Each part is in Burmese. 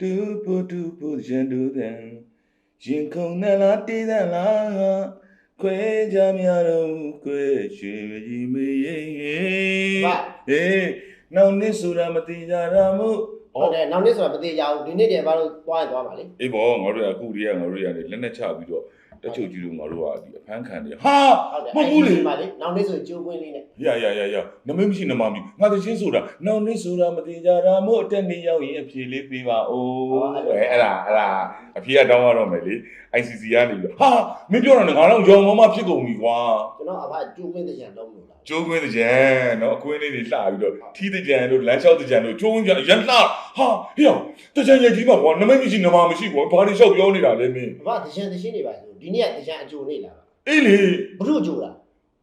တူပူတူပူရန်တူတဲ့ရင်ခုန်နဲ့လားတည်တဲ့လားခွဲကြမြတော့ခွဲရွှေကြီးမရေဟေးနောက်နှစ်ဆိုတာမတိကြတာမို့ဟုတ်တယ်နောက်နေ့ဆိုတာမသေးကြဘူးဒီနေ့တည်းဘာလို့သွားရင်သွားပါလေအေးဘောငါတို့ကအခုတည်းကငါတို့ရတယ်လက်နဲ့ချပြီးတော့ တက်ချုပ်ကြီးတို့ငါတို့ကဒီအဖမ်းခံတယ်ဟာဟုတ်တယ်မဟုတ်ဘူးလေအဲ့ဒီမှာလေနောက်နေ့ဆိုကြိုးကွင်းလေးနဲ့ရရရရနမမရှိနမမီငါတချင်းဆိုတာနောက်နှစ်ဆိုတာမတင်ကြတာမို့အတက်နေရောက်ရင်အဖြေလေးပေးပါဦးအဲအဲ့ဒါအဲ့ဒါအဖြေကတောင်းရတော့မယ်လေ ICC ကနေပြီးတော့ဟာမင်းပြောတာနဲ့ငါတော့ရောင်မမဖြစ်ကုန်ပြီကွာကျွန်တော်အဖကြိုးကွင်းတကြံလုံးလို့လားကျိုးခွင်းတကြံနော်အခွင်းလေးတွေလှပြီးတော့ထီးတကြံတို့လမ်းလျှောက်တကြံတို့ကျိုးခွင်းကြရန်လှဟာဟေ့အောင်တကြံရဲ့ကြီးပါကွာနမမရှိနမမရှိကွာဘာတွေလျှောက်ပြောနေတာလဲမင်းအဖတကြံတရှင်းနေပါဆို ဒီနေ့ကတကြံအကျိုးနေလားအေးလေဘုရုကျိုးလား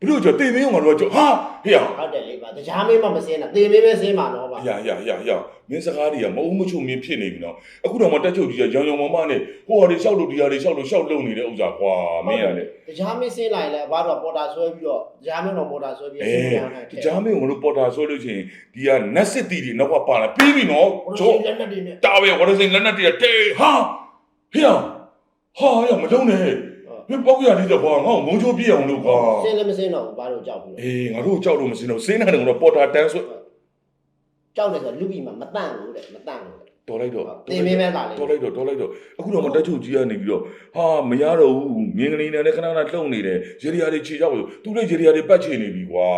ဘလို့ကြောတင်မင်းကငါတို့ကကြောဟာဟေ့အောင်ဟုတ်တယ်လေပါတကြားမင်းမမစင်းတာတေမင်းပဲစင်းမှာတော့ပါရရရရမင်းစကားတွေကမအုံမချုံမင်းဖြစ်နေပြီနော်အခုတော့မတက်ချုပ်ကြီးကရောင်ရောင်မမနဲ့ဟိုဟာတွေလျှောက်လို့ဒီဟာတွေလျှောက်လို့လျှောက်လုံနေတဲ့ဥစ္စာကွာမင်းကလေတကြားမင်းစင်းလာရင်လည်းအဖတော့ပေါ်တာဆွဲပြီးတော့တကြားမင်းတော့ပေါ်တာဆွဲပြီးအဲစင်းပြန်တယ်ကြားမင်းကတို့ပေါ်တာဆိုလို့ချင်းဒီကနက်စစ်တီတွေနောက်ကပါလာပြီးပြီနော်ဘုရုကျော်လက်နဲ့ဒီနဲ့တာပဲဝရစိန်လက်နက်တွေကတေးဟာဟေ့အောင် ဟာရမလုံးနဲ့မင်းပေါက်ရလေးတော့ကွာငါ့ကိုမုံချိုးပြည့်အောင်လို့ကွာစင်းလည်းမစင်းတော့ဘူးဘာလို့ကြောက်ဘူးလဲအေးငါတို့ကြောက်လို့မစင်းတော့စင်းနေတယ်ကတော့ပေါ်တာတန်းဆိုကြောက်တယ်ဆိုလူပြီးမှမတန့်ဘူးတဲ့မတန့်ဘူးတဲ့တော်လိုက်တော့တေမင်းပဲလာလေတော်လိုက်တော့တော်လိုက်တော့အခုတော့မတက်ချုပ်ကြီးကနေပြီးတော့ဟာမရတော့ဘူးမြင်းကလေးနဲ့လည်းခဏခဏလှုပ်နေတယ်ရေရီယာတွေခြေရောက်လို့သူလည်းရေရီယာတွေပတ်ချေနေပြီကွာ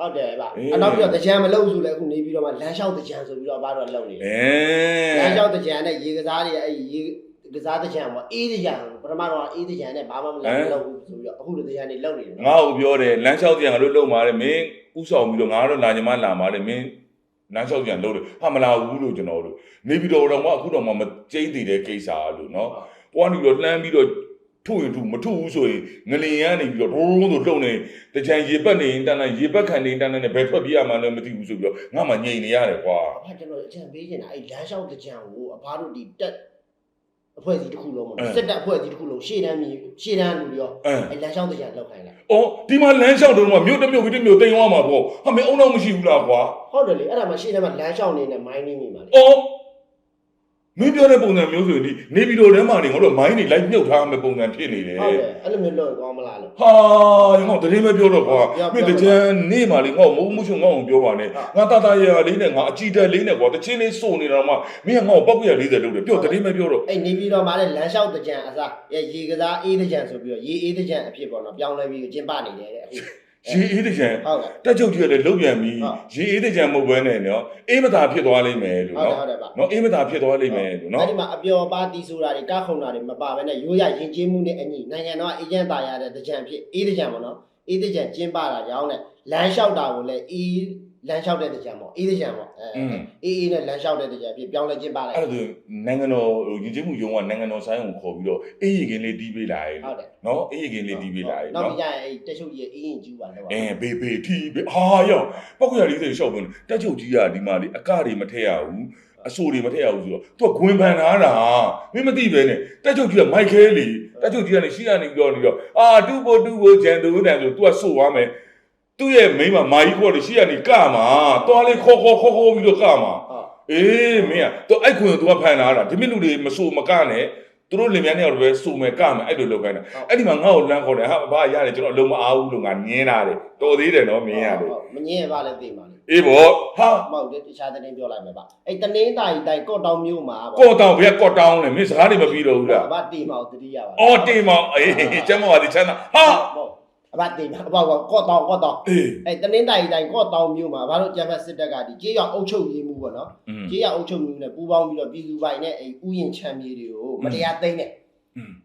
ဟုတ်တယ်ဗျအေးအနောက်ပြီးတော့တကြံမလုပ်ဘူးဆိုလည်းအခုနေပြီးတော့မှလမ်းလျှောက်တကြံဆိုပြီးတော့ဘာတော့လုပ်နေတယ်အဲလမ်းလျှောက်တကြံနဲ့ရေကစားတွေအဲ့ဒီရေ ကစားတကြံပေါ့အေးတကြံပထမတော့အေးတကြံနဲ့ဘာမှမလုပ်လုပ်ဘူးဆိုပြီးတော့အခုတကြံတွေလုပ်နေတယ်ငါ့ကိုပြောတယ်လမ်းလျှောက်ကြံငါတို့လုံပါတယ်မင်းဥဆောင်ပြီးတော့ငါတို့လာညီမလာပါတယ်မင်းလမ်းလျှောက်ကြံလုံတယ်ဟာမလာဘူးလို့ကျွန်တော်တို့နေပြီးတော့တော့မှအခုတော့မှမကျိန်းတည်တဲ့ကိစ္စလို့နော်ဟိုကနေပြီးတော့လှမ်းပြီးတော့ထုတ်ရင်ထုတ်မထုတ်ဘူးဆိုရင်ငလင်ရနေပြီးတော့ဒုံးဆိုလုံနေတကြံရေပတ်နေရင်တန်းတန်းရေပတ်ခံနေရင်တန်းတန်းနဲ့ဘယ်ထွက်ပြေးရမှန်းလည်းမသိဘူးဆိုပြီးတော့ငါမှငြိမ်နေရတယ်ကွာအဖကျွန်တော်အကြံပေးနေတာအဲ့လမ်းလျှောက်တကြံကိုအဖတို့ဒီတက် အဖွဲ့အစည်းတစ်ခုလုံးပေါ့စစ်တပ်အဖွဲ့အစည်းတစ်ခုလုံးရှေ့တန်းမြည်ရှေ့တန်းလူတွေရောအဲအဲ့လမ်းလျှောက်တကြံလောက်ခိုင်းလိုက်။အော်ဒီမှာလမ်းလျှောက်တော့မှမြို့တစ်မြို့ပြီးတစ်မြို့တိမ်သွားမှာပေါ့။ဟာမင်းအုံတော့မရှိဘူးလားကွာဟုတ်တယ်လေအဲ့ဒါမှရှေ့တန်းမှာလမ်းလျှောက်နေတဲ့မိုင်းနေနေမှာလေ။အော် မင်းပြောတဲ့ပုံစံမျိုးဆိုရင်ဒီနေပြည်တော်ထဲမှာနေငါတို့မိုင်းနေလိုက်မြုပ်ထားမယ့်ပုံစံဖြစ်နေတယ်ဟုတ်တယ်အဲ့လိုမျိုးလုပ်သွားမလားလို့။ဟာငါတရင်ပဲပြောတော့ကွာပြောမင်းပြောတကြံနေမှာလေငါ့ကိုမုံမှုချုံငါ့ကိုပြောပါနဲ့ဟုတ်ငါတတရရလေးနဲ့ငါအကြည့်တက်လေးနဲ့ကွာတချင်းလေးစုံနေတော့မှမင်းကငါ့ကိုပောက်ပြရ40လုပ်တယ်ပြောတရင်ပဲပြောတော့အဲ့နေပြီးတော့မှလည်းလမ်းလျှောက်တကြံအစားရေကစားအေးတကြံဆိုပြီးတော့ရေအေးတကြံအဖြစ်ပေါ့နော်ပြောင်းလဲပြီးကျင်းပနေတယ်တဲ့အခု ရေအေးတကြံဟုတ်ကဲ့တက်ချုပ်ကြီးကလည်းလုတ်ပြန်ပြီးဟုတ် ရေအေးတကြံမဟုတ်ဘဲနဲ့နော်အေးမသာဖြစ်သွားလိမ့်မယ်လို့ဟုတ်တယ်နော်ဟုတ်တယ်ပါနော်အေးမသာဖြစ်သွားလိမ့်မယ်လို့နော် အဲ့ဒီမှာအပျော်ပါတီဆိုတာတွေကခုံတာတွေမပါဘဲနဲ့ရိုးရရင်ကျေးမှုနဲ့အညီနိုင်ငံတော်ကအေဂျင့်တာရတဲ့တကြံဖြစ်အေးတကြံပေါ့နော်အေးတကြံကျင်းပတာကြောင်းနဲ့လမ်းလျှောက်တာကိုလည်းအေး လမ်းလျှောက်တဲ့တကြံပေါ့အေးတကြံပေါ့အဲအေးအေးနဲ့လမ်းလျှောက်တဲ့တကြံဖြစ်ပြောင်းလဲကျင်းပလိုက်အဲ့ဒါဆိုနိုင်ငံတော်ဟိုယဉ်ကျေးမှုယုံကနိုင်ငံတော်ဆိုင်ကိုခေါ်ပြီးတော့အေးရီကင်းလေးတီးပေးလာရဲ့ဟုတ်တယ်နော်အေးရီကင်းလေးတီးပေးလာရဲ့နောက်နော်ပြီးကြရင်အဲ့တက်ချုပ်ကြီးရဲ့အေးရင်ကျူးပါတော့အဲဘေဘေတီးပေးဟာရောပောက်ရလေးစိတ်ရှောက်ပွန်းတက်ချုပ်ကြီးကဒီမှာလေအကတွေမထည့်ရဘူးအဆိုတွေမထည့်ရဘူးဆိုတော့သူကဂွင်ဖန်ထားတာမင်းမသိပဲနဲ့တက်ချုပ်ကြီးကမိုက်ခဲလီတက်ချုပ်ကြီးကနေရှိကနေပြောနေတော့အာတူဖို့တူဖို့ဂျန်တူတန်ဆိုသူကဆိုသွားမယ် သူ့ရဲ့မိန်းမမာကြီးခေါ်တယ်ရှိကနေကမှာတွားလေးခေါ်ခေါ်ခေါ်ခေါ်ပြီးတော့ကမှာဟုတ်အေးမင်းอ่ะသူအဲ့ခွင်သူကဖန်လာတာဒီမိလူတွေမဆိုမကနဲ့သူတို့လင်မြန်းနေတော့ပဲစုမယ်ကမယ်အဲ့လိုလုပ်ခိုင်းတာအဲ့ဒီမှာငါ့ကိုလမ်းခေါ်တယ်ဟာဘာရတယ်ကျွန်တော်အလုံးမအားဘူးလို့ငါညင်းတာတယ်တော်သေးတယ်နော်မင်းရတယ်မငင်းရပါလဲသိပါလေအေးဘောဟာမဟုတ်တယ်တခြားသတင်းပြောလိုက်မယ်ဗျအဲ့တနင်းတာကြီးတိုင်ကော့တောင်မြို့မှာပေါ့ကော့တောင်ဘယ်ကော့တောင်လဲမင်းစကားတွေမပြီးတော့ဘူးလားအဘတီမောင်တတိယပါအော်တေမောင်အေးကျမ်းမောင်ပါဒီချမ်းသာဟာဟုတ် အဘတင်တာအဘကကော့တောင်ကော့တောင်အဲတနင်္သာရီတိုင်းကော့တောင်မြို့မှာဘာလို့ကြံဖက်စစ်တပ်ကဒီကြေးရွာအုပ်ချုပ်ရေးမှုပေါ့နော်ကြေးရွာအုပ်ချုပ်မှုနဲ့ပူးပေါင်းပြီးတော့ပြည်သူပိုင်နဲ့အဲဥယျာဉ်ချမ်းမြေတွေကိုမတရားသိမ်းတဲ့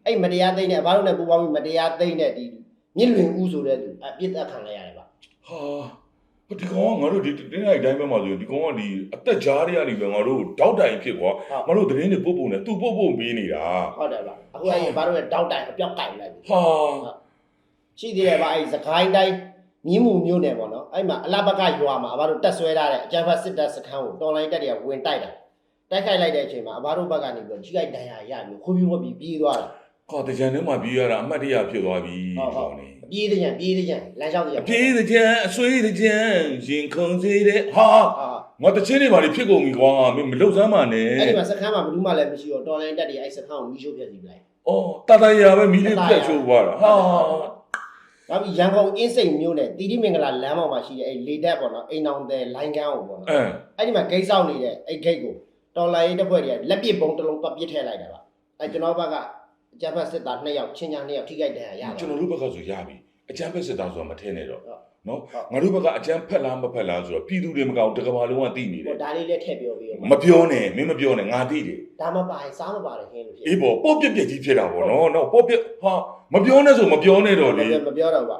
အဲ့မတရားသိမ်းတဲ့ဘာလို့လဲပူးပေါင်းပြီးမတရားသိမ်းတဲ့ဒီမြင့်လွင်ဦးဆိုတဲ့သူအပြစ်သက်ခံလိုက်ရတယ်ဗျဟာဒီကောင်ကငါတို့ဒီတင်းလိုက်တိုင်းပဲမှာဆိုရင်ဒီကောင်ကဒီအသက်ကြားတွေကနေပဲငါတို့တောက်တိုင်ဖြစ်ကွာငါတို့သတင်းတွေပို့ပို့နေသူပို့ပို့ပေးနေတာဟုတ်တယ်ဗျအခုအရင်ဘာလို့လဲတောက်တိုင်အပြောက်တိုင်လိုက်ပြီဟာ ရှိသေးတယ်ဗျအဲ့စကိုင်းတိုင်းမြင်းမှုမျိုးနယ်ပေါ့နော်အဲ့မှာအလဘကရွာမှာအဘတို့တက်ဆွဲထားတဲ့အကြမ်းဖက်စစ်တပ်စခန်းကိုတော်လိုင်းတက်တွေကဝင်တိုက်တာတိုက်ခိုက်လိုက်တဲ့အချိန်မှာအဘတို့ဘက်ကနေပြီးတော့ကြီးလိုက်ဒဏ်ရာရပြီးခိုးပြီးဝက်ပြီးပြေးသွားတာကောတကြံထဲမှာပြေးရတာအမှတ်တရဖြစ်သွားပြီဟုတ်ဟုတ်ကောင်းနေအပြေးတဲ့ကြံပြေးတဲ့ကြံလမ်းလျှောက်တဲ့ကြံအပြေးတကြံအဆွေးတကြံရင်ခုန်စေတဲ့ဟာဟာငါတချင်းတွေပါလေဖြစ်ကုန်ပြီကွာမင်းမလှုပ်စမ်းပါနဲ့အဲ့ဒီမှာစခန်းမှာဘယ်သူမှလည်းမရှိတော့တော်လိုင်းတက်တွေအဲ့စခန်းကိုမီးရှို့ပြက်စီပလိုက်အော်တာတာရာပဲမီးလေးပြတ်ချိုးသွားတာဟာ နောက်ပြီးရန်ကုန်အင်းစိန်မြို့နယ်တီတိမင်္ဂလာလမ်းပေါ်မှာရှိတဲ့အဲ့လေတက်ပေါ့နော်အိမ်အောင်တဲ့လိုင်းကန်းကိုပေါ့နော်အဲအဲ့ဒီမှာဂိတ်ဆောက်နေတဲ့အဲ့ဂိတ်ကိုတော်လိုင်းတပ်ဖွဲ့တွေကလက်ပစ်ပုံတစ်လုံးပတ်ပစ်ထည့်လိုက်တာပါအဲ့ကျွန်တော်ဘက်ကအကြမ်းဖက်စစ်သား2ယောက်ချင်းချင်း2ယောက်ထိခိုက်ဒဏ်ရာရကျွန်တာတော်တို့ဘက်ကဆိုရပြီ အကျန်းဖက်စစ်သားဆိုတာမထင်နဲ့တော့ဟုတ်နော်ဟုတ်ငါတို့ဘက်ကအကျန်းဖက်လားမဖက်လားဆိုတော့ပြည်သူတွေမကောက်တကဘာလုံးကသိနေတယ်ဟိုဒါလေးလည်းထည့်ပြောပြီးတော့မပြောနဲ့မင်းမပြောနဲ့ငါသိတယ်ဒါမှပါရင်စားမပါတယ်ခင်းလို့ဖြစ်အေးပေါ့ပေါ့ပြက်ပြက်ကြီးဖြစ်တာပေါ့နော်နော်ပေါ့ပြက်ဟာမပြောနဲ့ဆိုမပြောနဲ့တော့လေမပြောတော့ပါ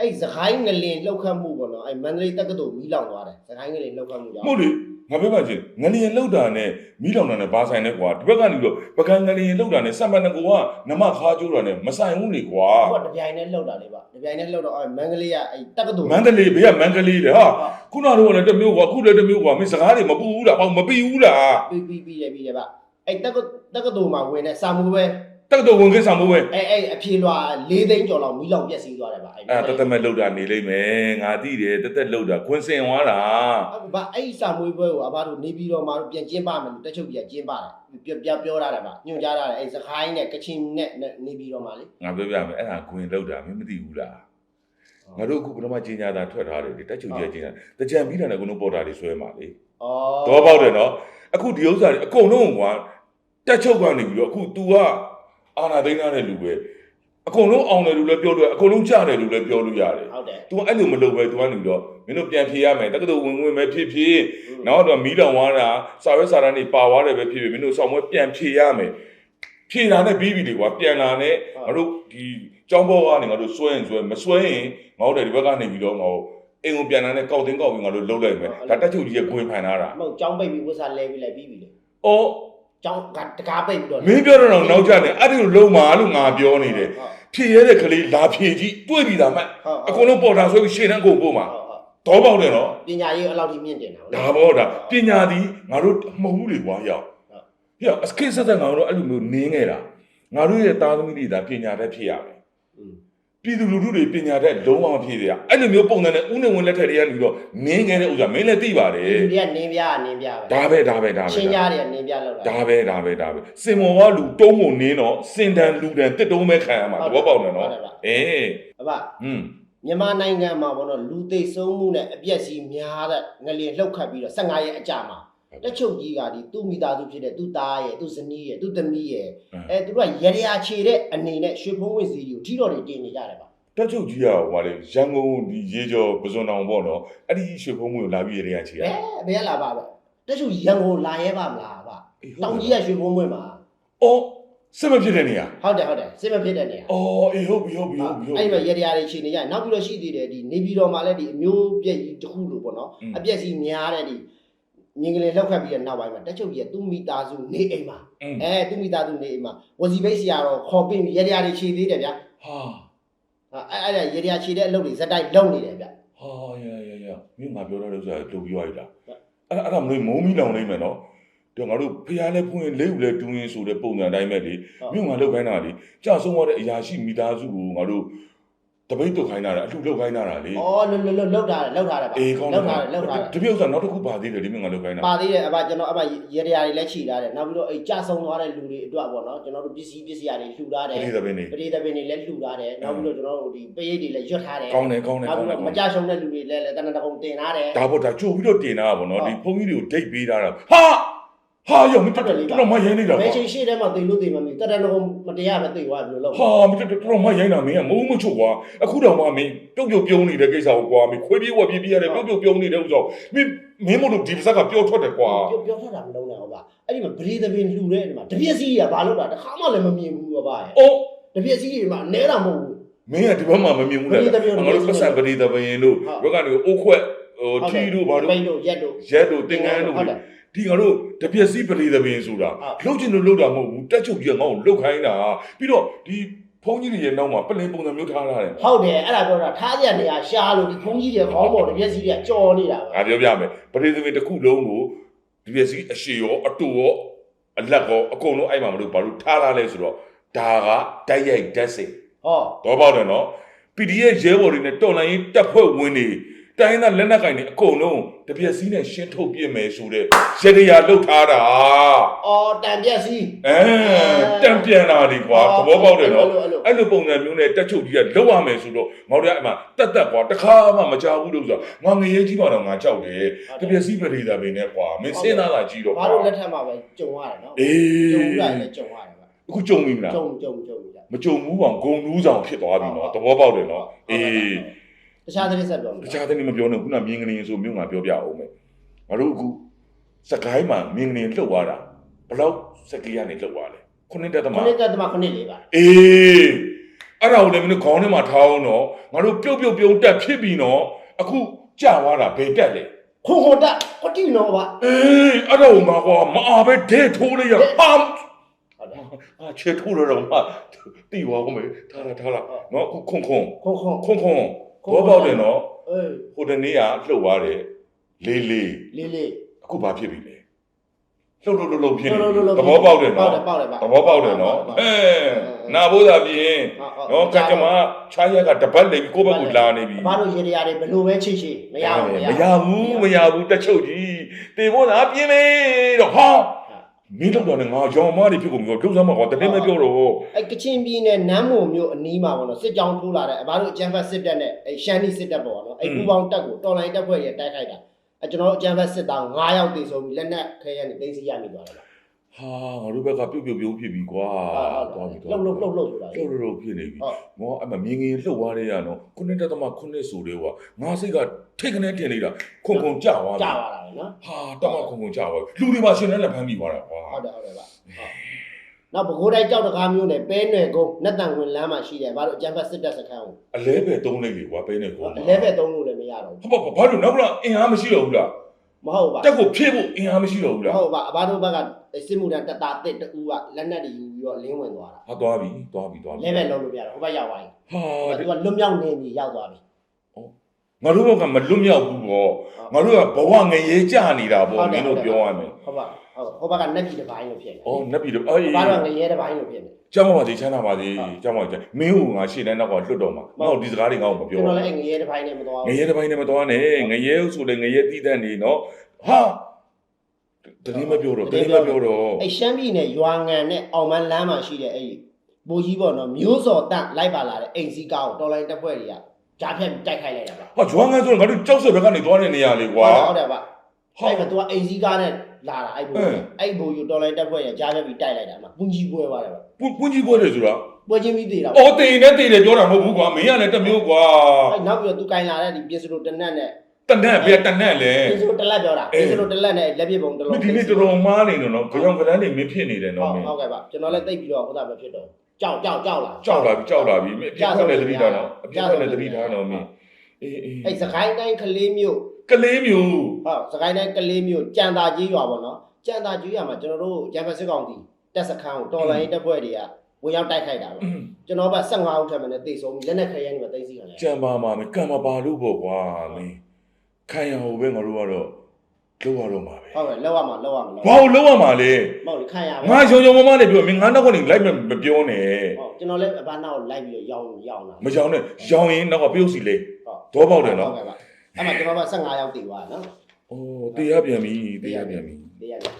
အဲ့စကိုင်းငလင်လှုပ်ခတ်မှုပေါ့နော်အဲ့မန္တလေးတက္ကသိုလ်မီးလောင်သွားတယ်စကိုင်းငလင်လှုပ်ခတ်မှုကြောင့်မဟုတ်လေငါပြောပါချင်းငလျင်လောက်တာနဲ့မိလောင်တာနဲ့ဘာဆိုင်လဲကွာဒီဘက်ကနေပြီးတော့ပကံငလျင်လောက်တာနဲ့စက်မနကူကနမခါကျိုးတာနဲ့မဆိုင်ဘူးလေကွာဟိုကတပြိုင်နဲ့လှုပ်တာလေးပါတပြိုင်နဲ့လှုပ်တော့အဲ့မန္တလေးကအဲ့တက္ကသိုလ်မန္တလေးဘေးကမန္တလေးလေဟာခုနကတော့လည်းတစ်မျိုးကွာခုလည်းတစ်မျိုးကွာမင်းစကားတွေမပူဘူးလားဟောမပီဘူးလားပြီးပြီးပြီးတယ်ပြီးတယ်ဗျအဲ့တက္ကတက္ကသိုလ်မှာဝင်တဲ့စာမှုပဲ တက်တော့ဝင်ခဲ့ဆောင်မိုးပဲအဲ့အဲ့အဖြေလွှာ၄သိန်းကျော်လောက်မီးလောင်ပြက်စီးသွားတယ်ဗျအဲ့အဲ့တသက်မဲ့လောက်တာနေလိမ့်မယ်ငါသိတယ်တသက်လောက်တာခွင်းစင်သွားတာအဲ့ဘာအဲ့စာမွေးပွဲကိုအဘတို့နေပြီးတော့မှတို့ပြန်ကျင်းပမယ်လို့တက်ချုပ်ပြန်ကျင်းပါတယ်ပြောပြောထားတယ်ဗျညွှန်ကြားထားတယ်အဲ့စခိုင်းနဲ့ကချင်နဲ့နေပြီးတော့မှလေငါပြောပြမယ်အဲ့ဒါခွင်းလောက်တာမင်းမသိဘူးလားငါတို့အခုပထမကြီးညာတာထွက်ထားတယ်လေတက်ချုပ်ကြီးကြီးညာတကြံပြီးတာနဲ့ကိုတို့ပေါ်တာတွေဆွဲမှာလေဩတော့ပေါက်တယ်နော်အခုဒီဥစ္စာတွေအကုန်လုံးကွာတက်ချုပ်ကနေပြီးတော့အခု तू က အာနာသိန်းသားတဲ့လူပဲအကုန်လုံးအောင်တယ်လူလည်းပြောလို့ရအကုန်လုံးကြတယ်လူလည်းပြောလို့ရတယ် ဟုတ်တယ် तू အဲ့လိုမလုပ်ပဲ तू ကနေပြီးတော့မင်းတို့ပြန်ဖြေရမယ်တက္ကသိုလ်ဝင်ဝင်ပဲဖြစ်ဖြစ်နောက်တော့မီးလောင်သွားတာစာရွက်စာတမ်းတွေပါသွားတယ်ပဲဖြစ်ဖြစ်မင်းတို့ဆောင်မွဲပြန်ဖြေရမယ်ဖြေတာနဲ့ပြီးပြီလေကွာပြန်လာနဲ့ငါတို့ဒီကျောင်းဘောကနေငါတို့စွဲရင်စွဲမစွဲရင်ငါတို့ဒီဘက်ကနေပြီးတော့ငါတို့အိမ်ကိုပြန်လာနဲ့ကောက်တင်းကောက်ပြီးငါတို့လှုပ်လိုက်မယ်ဒါတက်ချုပ်ကြီးရဲ့ခွင်ဖန်ထားတာ မဟုတ်ចောင်းပိတ်ပြီးဝတ်စားလဲပြီးလဲပြီးပြီလေ ။အော် ចောင်းကတကားပိတ်ပြီးတော့မင်းပြောတော့တော့နောက်ကျတယ်အဲ့ဒီလိုလုံးမာလို့ငါပြောနေတယ်။ဖြည့်ရတဲ့ကလေးလာဖြည့်ကြည့်တွေ့ပြီသားမှတ်အကုန်လုံးပေါ်တာဆိုပြီးရှေ့တန်းကုန်ပို့မှာဟုတ်ဟုတ်တော့ပေါက်တယ်နော်ပညာရေးအဲ့လောက်ထိမြင့်တင်တာ။ဒါဘောဒါပညာသည်ငါတို့မဟုတ်ဘူးလေကွာရောက်။ဟေ့အစကိစတဲ့ငါတို့အဲ့လိုမျိုးနင်းခဲ့တာ။ငါတို့ရဲ့သားသမီးတွေဒါပညာတတ်ဖြစ်ရမယ်။ ပြည်သူလူထုတွေပညာတတ်လုံးဝမဖြစ်ရ။အဲ့လိုမျိုးပုံစံနဲ့ဥနေဝင်လက်ထက်တွေကနေပြီးတော့နင်းခဲ့တဲ့ဥစ္စာမင်းလည်းသိပါတယ်ဒီကနေပြနင်းပြပဲ။ဒါပဲဒါပဲဒါပဲရှင်းကြတယ်နင်းပြလောက်တာဒါပဲဒါပဲဒါပဲစင်မော်ကလူတုံးမုံနင်းတော့စင်တန်လူတန်တစ်တုံးပဲခံရမှာသဘောပေါက်တယ်နော်အေးအဘဟွန်းမြန်မာနိုင်ငံမှာပေါ့နော်လူသိဆုံးမှုနဲ့အပြက်စီးများတဲ့ငလျင်လှုပ်ခတ်ပြီးတော့15ရက်အကြာမှာ တက်ချုပ်ကြီးကဒီသူ့မိသားစုဖြစ်တဲ့သူ့သားရဲ့သူ့ဇနီးရဲ့သူ့သမီးရဲ့အဲသူတို့ကရရခြေတဲ့အနေနဲ့ရွှေဖုံးဝင်စီကိုထီတော်တွေတင်နေကြတယ်ပါတက်ချုပ်ကြီးကဟိုလေရန်ကုန်ဒီရေကျော်ပဇွန်တောင်ပေါ့နော်အဲ့ဒီရွှေဖုံးမွေကိုလာပြီးရေရချီရဘယ်ဘယ်လာပါပဲတက်ချုပ်ရန်ကုန်လာရဲပါမလားဗျတောင်ကြီးကရွှေဖုံးဝင်မှာအော်စစ်မဖြစ်တဲ့နေရာဟုတ်တယ်ဟုတ်တယ်စစ်မဖြစ်တဲ့နေရာအော်အေးဟုတ်ပြီဟုတ်ပြီဟုတ်ပြီဟုတ်အဲ့ဒီပြီမှာရရတွေခြေနေကြနောက်ပြီးတော့ရှိသေးတယ်ဒီနေပြည်တော်မှာလည်းဒီအမျိုးပြက်ကြီးတစ်ခုလို့ပေါ့နော်อืมအပြက်စီများတဲ့ဒီ မြင်ကလေးလောက်ခတ်ပြီးတဲ့နောက်ပိုင်းမှာတက်ချုပ်ကြီးကသူ့မိသားစုနေအိမ်မှာอืมအဲသူ့မိသားစုနေအိမ်မှာဝစီဘိတ်ဆရာတော့ခေါ်ပင့်ပြီးရရတွေခြေသေးတယ်ဗျာဟာအဲ့အဲ့ဒါရရခြေတဲ့အလုပ်တွေဇက်တိုက်လုပ်နေတယ်ဗျာဟာရရရမင်းငါပြောတဲ့ဥစ္စာလုပ်ပြီးသွားပြီလားအဲ့အဲ့ဒါမလို့မုံမီလောင်နိုင်မယ်နော်တော့ငါတို့ဖျားလဲဖွင့်လေးဦးလဲတူးရင်းဆိုတဲ့ပုံစံတိုင်းပဲလေမြုပ်ငါလောက်ခိုင်းတာလေကြာဆုံးသွားတဲ့အရာရှိမိသားစုကိုငါတို့ တပိတ်တုတ်ခိုင်းတာလေအလှလောက်ခိုင်းတာလေဩလှုပ်လှုပ်လှုပ်လှုပ်ထားတယ်လှုပ်ထားတယ်ဗျာအေးကောင်းလှုပ်ထားတယ်လှုပ်ထားတယ်တပြည့်ဥစ္စာနောက်တစ်ခုပါသေးတယ်လေမြုပ်ငါလောက်ခိုင်းတာပါသေးတယ်အဘကျွန်တော်အဘရရတွေလည်းခြိထားတယ်နောက်ပြီးတော့အဲ့ကြဆုံသွားတဲ့လူတွေအတွက်ပေါ့နော်ကျွန်တော်တို့ပစ္စည်းပစ္စည်းတွေလှူထားတယ်ပရိသတ်ပဲနေပရိသတ်ပင်တွေလည်းလှူထားတယ်နောက်ပြီးတော့ကျွန်တော်တို့ဒီပရိတ်တွေလည်းရွတ်ထားတယ်ကောင်းတယ်ကောင်းတယ်နောက်ကောင်းပြီးတယ်တော့ကောမင်းတယ်ကြရှုံတဲ့လူတွေလည်းလည်းတဏ္ဍကုံတင်ထားတယ်ဒါပေါ့ဒါကြို့ပြီးတော့တင်တာပါဗောနော်ဟုတ်ဒီဖုန်းကြီးတွေကိုဒိတ်ပေးထားတာဟာ ဟာရောမတော်တော်မရိုင်းနေတာဘယ်ကွာချိန်ရှိတဲ့မှာသိလို့သိမှမသိတဏ္ဍကုံမတရားပဲသိသွားပြီလို့လို့ဟာမတော်တော်မရိုင်းတာမင်းကမုံမချုပ်ကွာအခုတော့မှမင်းပြုတ်ပြုတ်ပြုံးနေတဲ့ကိစ္စကိုကွာမင်းခွေးပြေးဝက်ပြေးပြေးရတယ်ပြုတ်ပြုတ်ပြုံးနေတဲ့ဥစ္စာမင်းမင်းမလို့ဒီပါဇက်ကပြောထွက်တယ်ကွာပြောပြောထားတာမလုံးနဲ့ဟုတ်ပါအဲ့ဒီမှာပရိသတ်ပင်လှူတဲ့အဲ့ဒီမှာတပြက်စီးတွေကဘာလို့လဲတခါမှလည်းမမြင်ဘူးပါဗျာအော်တပြက်စီးတွေမှာနဲတာမဟုတ်ဘူးမင်းကဒီဘက်မှာမမြင်ဘူးလားပရိသတ်ပြောတယ်ငါတို့ပတ်စံပရိသတ်ဘရင်တို့ဟုတ်ဘက်ကနေအိုးခွက်ဟိုထီတို့ဘာတို့ပိတ်တို့ရက်တို့ရက်တို့တင်ငန်းတို့ဟုတ်တယ် ဒီငါတို့တပြက်စီးပရိသတ်ဘရင်ဆိုတာဟုတ်လှုပ်ချင်လို့လှုပ်တာမဟုတ်ဘူးတက်ချုပ်ကြီးကငါ့ကိုလှုပ်ခိုင်းတာပြီးတော့ဒီဖုန်းကြီးတွေရဲ့နောက်မှာပလင်ပုံစံမျိုးထားထားတယ်ဟုတ်တယ်အဲ့ဒါပြောတာထားကြနေရရှားလို့ဒီဖုန်းကြီးတွေခေါင်းပေါ်တပြက်စီးတွေကကြော်နေတာပဲငါပြောပြမယ်ပရိသတ်ဘရင်တစ်ခုလုံးကိုဒီပြက်စီးအရှိရောအတူရောအလက်ရောအကုန်လုံးအဲ့မှာမလို့ဘာလို့ထားထားလဲဆိုတော့ဒါကတိုက်ရိုက်ဓာတ်စိတ်ဟောတော့ပေါ့တယ်နော် PDF ရဲဘော်တွေနဲ့တော်လိုင်းရေးတပ်ဖွဲ့ဝင်တွေ တိုင်းသားလက်နက်ကင်တွေအကုန်လုံးတပြက်စီးနဲ့ရှင်းထုတ်ပြစ်မယ်ဆိုတဲ့ရေတရာလှုပ်ထားတာအော်တန်ပြက်စီအဲတံပြန်လာဒီကွာသဘောပေါက်တယ်နော်အဲ့လိုအဲ့လိုပုံစံမျိုးနဲ့တက်ချုပ်ကြီးကလောက်ရမယ်ဆိုတော့ငေါတို့ကအမှတက်တက်ကွာတခါမှမကြောက်ဘူးလို့ဆိုတော့ငါငရေကြီးမှတော့ငါကြောက်တယ်တပြက်စီးပရိသတ်ပင်နဲ့ကွာမင်းစဉ်းစားတာကြီးတော့ဘာလို့လက်ထက်မှာပဲကြုံရတယ်နော်အေးကြုံရတယ်လည်းကြုံရတယ်ဗျအခုကြုံပြီမလားကြုံကြုံကြုံကြမကြုံဘူးကောင်ဂုံနူးဆောင်ဖြစ်သွားပြီနော်သဘောပေါက်တယ်နော်အေး တခြားသတင်းဆက်ပြောမယ်တခြားတဲ့နေ့မပြောနဲ့ခုနမြင်းကလေးဆိုမြို့ငါပြောပြအောင်မယ်ငါတို့အခုစကိုင်းမှာမြင်းကလေးလှုပ်သွားတာဘယ်လောက်စကီးကနေလှုပ်သွားလဲခုနှစ်တက်သခုမားနှစ်တက်တမခုနှစ်လေးပါအေးအဲ့ဒါကိုလည်းမင်းတို့ခေါင်းထဲမှာထားအောင်တော့ငါတို့ပြုတ်ပြုတ်ပြုံးတက်ဖြစ်ပြီနော်အခုကြာသွားတာဘယ်တက်လဲခွန်ခွန်တက်ကိုတိနော်ဗျအေးအဲ့ဒါကိုငါကွာမအားပဲဒဲထိုးလိုက်ရဟာဟုတ်တယ်အာချေထိုးရတော့မှတီးပါဦးမယ်ထားလာထားလာနော်အခုခွန်ခွန်ခွန်ခွန်ခွ န်ခွန်ဘောပေါက်တယ်နော်အေးဟိုတနေ့ကလှုပ်သွားတယ်လေးလေးလေးလေးအခုဘာဖြစ်ပြီလဲလှုပ်လှုပ်လှုပ်လှုပ်ဖြစ်နေလှုပ်လှုပ်လှုပ်သဘောပေါက်တယ်ပေါက်နော်တယ်ပေါက်တယ်ဗျသဘောပေါက်တယ်နော်အဲနာဘိုးသာပြင်နော်ကကြမချားရက်ကတပတ်လေကိုယ့်ဘက်ကိုလာနေပြီဘာလို့ရေတရားတွေဘလို့ပဲချိချိမရဘူးမရဘူးမရဘူးတက်ချုပ်ကြီးတေဖို့သာပြင်းမေတော့ဟာ မင်းတော့လည်းငါရောင်မတွေဖြစ်ကုန်ပြီတော့ဒုစမ်းမှာကွာတတင်းမပြောတော့အဲကချင်ပြည်နယ်နမ်းမုံမြို့အနီးမှာပေါ့နော်စစ်ကြောင်းထိုးလာတဲ့အဘာလို့အကြံဖတ်စစ်တပ်နဲ့အဲရှမ်းနီစစ်တပ်ပေါ့နော်အဲပူပေါင်းတပ်ကိုတော်လိုင်းတပ်ဖွဲ့တွေတိုက်ခိုက်တာအဲကျွန်တော်တို့အကြံဖတ်စစ်သား9ယောက်တေဆုံးပြီးလက်နက်ခဲရနေသိမ်းဆီးရမိသွားတယ်ဗျ ဟာငါတို့ဘက်ကပြုတ်ပြုတ်ပြုံးဖြစ်ပြီကွာဟုတ်ဟုတ်လှုပ်လှုပ်လှုပ်လှုပ်ဆိုတာလှုပ်လှုပ်လှုပ်ဖြစ်နေပြီဟုတ်ငေါအမမြင်ငင်လှုပ်သွားတဲ့ရနော်ခုနှစ်တက်သမခုနှစ်ဆိုတဲ့ကွာငါစိတ်ကထိတ်ခနဲ့တင်နေတာခုန်ခုန်ကြသွားကြာပြီသွားတာပဲနော်ဟာတမခုန်ခုန်ကြသွားပြီလူတွေပါရှင်နဲ့ဖမ်းမိသွားတာကွာဟုတ်တယ်ဟုတ်တယ်ဗျဟုတ်နောက်ပဲခူးတိုင်းကြောက်တကားမျိုးနဲ့ပဲနယ်ကုန်းနတ်တန်ဝင်လမ်းမှာရှိတယ်ဘာလို့အကြံဖတ်စစ်တပ်စခန်းကိုအလဲပဲသုံးလိုက်လေကွာပဲနေကွာလဲပဲသုံးလို့လည်းမရတော့ဘူးဟုတ်ပါဘာလို့နောက်ကအင်အားမရှိတော့ဘူးလား မဟုတ်ပါတက်ကိုဖြည့်ဖို့အင်အားမရှိတော့ဘူးလားဟုတ်ပါအဘတို့ဘက်ကစစ်မှုထမ်းတပ်သားတစ်တူကလက်နက်တွေယူပြီးတော့လင်းဝင်သွားတာဟာသွားပြီသွားပြီသွားပြီလဲပဲလုံးလို့ပြရတော့ဟိုဘက်ရောက်သွားပြီဟာသူကလွတ်မြောက်နေပြီရောက်သွားပြီငါတို့ဘက်ကမလွတ်မြောက်ဘူးပေါ့ငါတို့ကဘဝငရေကြနေတာပေါ့မင်းတို့ပြောရမယ်ဟုတ်ပါ ဟုတ်ဟိုဘက်ကနက်ကြီးတစ်ပိုင်းလို့ဖြစ်နေဩနတ်ပြီတော့အေးဘာတော့ငရဲတစ်ပိုင်းလို့ဖြစ်နေကျမ်းပါပါစေချမ်းသာပါစေကျမ်းပါပါစေမင်းဟိုငါရှေ့တိုင်းတော့ကလွတ်တော့မှာငါ့ဒီစကားတွေငါ့ကိုမပြောကျွန်ဘူး တော်လည်းငရဲတစ်ပိုင်းနဲ့မသွားငဘူးရေတစ်ပိုင်းနဲ့မသွားနဲ့ငရေဆိုလေငရေတီးတတ်နေနော်ဟာတတိမပြောတော့တတိမပြောတော့အဲ့ရှမ်းပြည်နယ်ရွာငံနဲ့အောင်မန်းလမ်းမှာရှိတဲ့အဲ့ဒီဘိုးကြီးပေါ့နော်မျိုးစော်တန့်လိုက်ပါလာတဲ့အိမ်စီးကားကိုတော်လိုင်းတပ်ဖွဲ့တွေကကြားဖြတ်ပြီးတိုက်ခိုက်လိုက်တာပါဟာဂျွမ်းငန်းဆိုတော့ငါတို့ကြောက်စက်ဘက်ကနေသွားတဲ့နေရာလေးကွာဟုတ်တယ်ဗျ ဟာအဲ့မှာသူကအိမ်စီးကားနဲ့လာတာအဲ့ဘိုးကြီးအဲ့ဘိုးကြီးတော်လိုင်းတပ်ဖွဲ့တွေကကြားဖြတ်ပြီးတိုက်လိုက်တာမှာပူကြီးပွဲသွားတယ်ဗျပွပွကြီးပွဲတယ်ဆိုတာပွဲချင်းပြီးသေးတာအော်တင်နဲ့တင်တယ်ပြောတာမဟုတ်ဘူးကွာမင်းကလည်းတစ်မျိုးကွာအဲ့နောက်ပြီးတော့သူကင်လာတဲ့ဒီပြင်စလိုတနက်နဲ့တနက်ပြတနက်လေပြင်စလိုတလက်ပြောတာပြင်စလိုတလက်နဲ့လက်ပြပုံတစ်မလုံးင်းဒီနေ့တော်တော်မားနေတော့နော်ကြောင်ကလန်းနေမင်းဖြစ်နေတယ်ဟုနော်တ်မင်းဟုတ်ကဲ့ပါကျွန်တော်လည်းသိပ်ပြီးတော့ဟိုသားမဖြစ်တော့ကြောက်ကြောက်ကြောက်လာကြောက်လာပြီကြောက်လာပြီမင်းအပြစ်ခွက်နဲ့သတိထားနော်အပြစ်ခွက်နဲ့သတိထားနော်မင်းအေးအေးအဲ့စကိုင်းတိုင်းကလေးမျိုး ကလေးမျိုးဟုတ်စကိုင်းတိုင်းကလေးမျိုးကြံသာကြီးရွာပေါ့နော်ကြံသာကြီးရွာမှာကျွန်တော်တို့ဂျမ်ဘတ်စစ်ကောင်တီတက်စခန်းကိုတော်လိုင်းတပ်ဖွဲ့တွေကဝင်ရောက်တိုက်ခိုက်တာပေါ့ကျွန်တော်က15ဦးထပ်မံနဲ့တိတ်ဆုံးပြီးလက်နက်ခဲယမ်းတွေတိတ်စီခံလိုက်ကြံပါမှာမကံမပါလို့ပေါ့ကွာမင်းခံရဟိုပဲငါတို့ကတော့လောက်ရတော့မှာပဲဟုတ်ကဲ့လောက်ရမှာလောက်ရမှာဘာလို့လောက်ရမှာလဲမဟုတ်လေခံရပါငါရုံရုံမမနဲ့ပြောမင်းငါနောက်ကနေလိုက်မပြောနဲ့ဟုတ်ကျွန်တော်လည်းအဘနောက်လိုက်ပြီးတော့ရောင်းရောင်းလာမကြောင်နဲ့ရောင်ရင်နောက်ကပြုတ်စီလေဟုတ်တော့ပေါက်တယ်နော်ဟုတ်ကဲ့ပါ အဲ့မှာကျွန်တော်က15ယောက်တည်သွားနော်အိုးတေးရပြန်ပြီတေးရပြန်ပြီတည်ရတယ်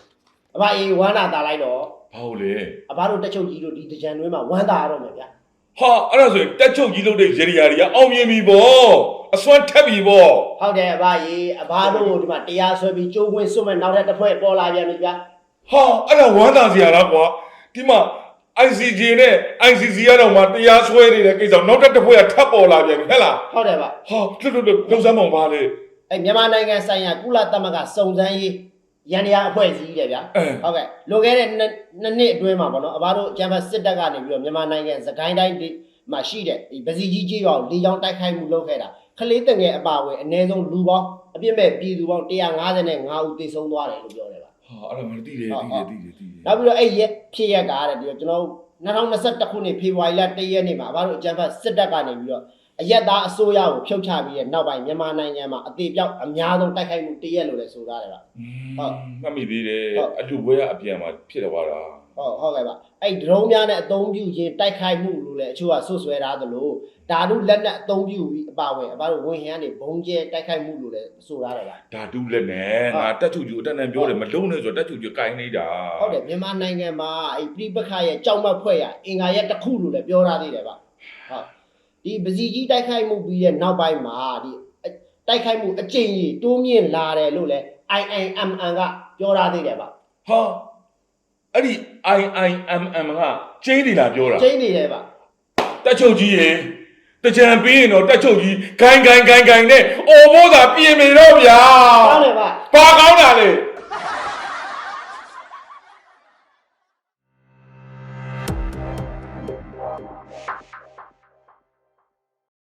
အဘအေးဝမ်းသာတာလိုက်တော့ဘာလို့လဲအဘတို့တက်ချုပ်ကြီးတို့ဒီတကြံတွင်းမှာဝမ်းသာရတော့မယ်ဗျာဟာအဲ့ဒါဆိုရင်တက်ချုပ်ကြီးလုပ်တဲ့ရေရီယာတွေကအောင်မြင်ပြီပေါ့အစွမ်းထက်ပြီပေါ့ဟုတ်တယ်အဘရေအဘတို့ဒီမှာတရားဆွဲပြီးကျိုးခွင်းစွတ်မဲ့နောက်ထပ်တစ်ဖွဲ့ပေါ်လာပြန်ပြီဗျာဟာအဲ့ဒါဝမ်းသာစရာလားကွာဒီမှာ ICJ နဲ့ ICC ကတော့မှတရားစွဲနေတဲ့ကိစ္စနောက်တစ်တစ်ဖွဲ့ကထပ်ပေါ်လာပြန်ပြီဟဲ့လားဟုတ်တယ်ဗျဟာလွတ်လွတ်လွတ်လုံစမ်းမောင်ပါလေအဲ့မြန်မာနိုင်ငံဆိုင်ရာကုလသမဂ္ဂစုံစမ်းရေးရန်တရားအဖွဲ့အစည်းတယ်ဗျာအဲဟုတ်ကဲ့လွန်ခဲ့တဲ့နှစ်နှစ်နှစ်အတွင်းမှာပေါ့နော်အဘတို့ဂျမ်ဘတ်စစ်တပ်ကနေပြီးတော့မြန်မာနိုင်ငံစကိုင်းတိုင်းဒီမှာရှိတဲ့ဒီပစီကြီးကြီးရွာကိုလေကြောင်းတိုက်ခိုက်မှုလုပ်ခဲ့တာခလေးတငယ်အပါအဝင်အနည်းဆုံးလူပေါင်းအပြစ်မဲ့ပြည်သူပေါင်း155ဦးသေဆုံးသွားတယ်လို့ပြောတယ်ဗျ ဟာအဲ့ဒါငါသိတယ်သိတယ်သိတယ်သိတယ်နောက်ပြီးတော့အဲ့ရက်ဖြစ်ရက်ကတဲ့ဒီတော့ကျွန်တော်2021ခုနှစ်ဖေဖော်ဝါရီလ1ရက်နေ့မှာအဘတို့အကြံဖတ်စစ်တပ်ကနေပြီးတော့အယက်သားအစိုးရကိုဖြုတ်ချပြီးတဲ့နောက်ပိုင်းမြန်မာနိုင်ငံမှာအသေးပြောက်အများဆုံးတိုက်ခိုက်မှုတရက်လို့လည်းဆိုထားတယ်ဗျဟုတ်မှတ်မိသေးတယ်ဟုတ်အလူပွဲကအပြန်မှာဖြစ်တော့တာ ဟုတ်ဟုတ်ကဲ့ပါအဲ့ဒရုန်းများနဲ့အသုံးပြုခြင်းတိုက်ခိုက်မှုလို့လည်းအချို့ကဆွဆွဲထားသလိုဓာတုလက်နက်အသုံးပြုပြီးအပါဝင်အပါတို့ဝင်ဟန်းကနေဘုံကျဲတိုက်ခိုက်မှုလို့လည်းဆိုထားတယ်ဗျဓာတုလက်နဲ့ဟုတ်ငါတက်ချူကျူအတက်နဲ့ပြောတယ်မလုံးနဲ့ဆိုတော့တက်ချူကျူကင်နေတာဟုတ်တယ်မြန်မာနိုင်ငံမှာအဲ့ပြိပခရဲ့ကြောက်မက်ဖွဲ့ရအင်္ဂါရက်တစ်ခုလို့လည်းပြောထားသေးတယ်ဗျဟုတ်ဒီပစီကြီးတိုက်ခိုက်မှုပြီးတဲ့နောက်ပိုင်းမှာဒီအတိုက်ခိုက်မှုအကျင့်ကြီးတိုးမြင့်လာတယ်လို့လည်း IIMN ကပြောထားသေးတယ်ဗျဟာ အဲ့ဒီ IIMM ကကျင်းနေတာပြောတာကျင်းနေတယ်ဗျတက်ချုပ်ကြီးရေတကြံပြီးရင်တော့တက်ချုပ်ကြီးဂိုင်းဂိုင်းဂိုင်းဂိုင်းနဲ့အော်မိုးသာပြင်နေတော့ဗျာဟုတ်တယ်ဗျဘာကောင်းတာလဲ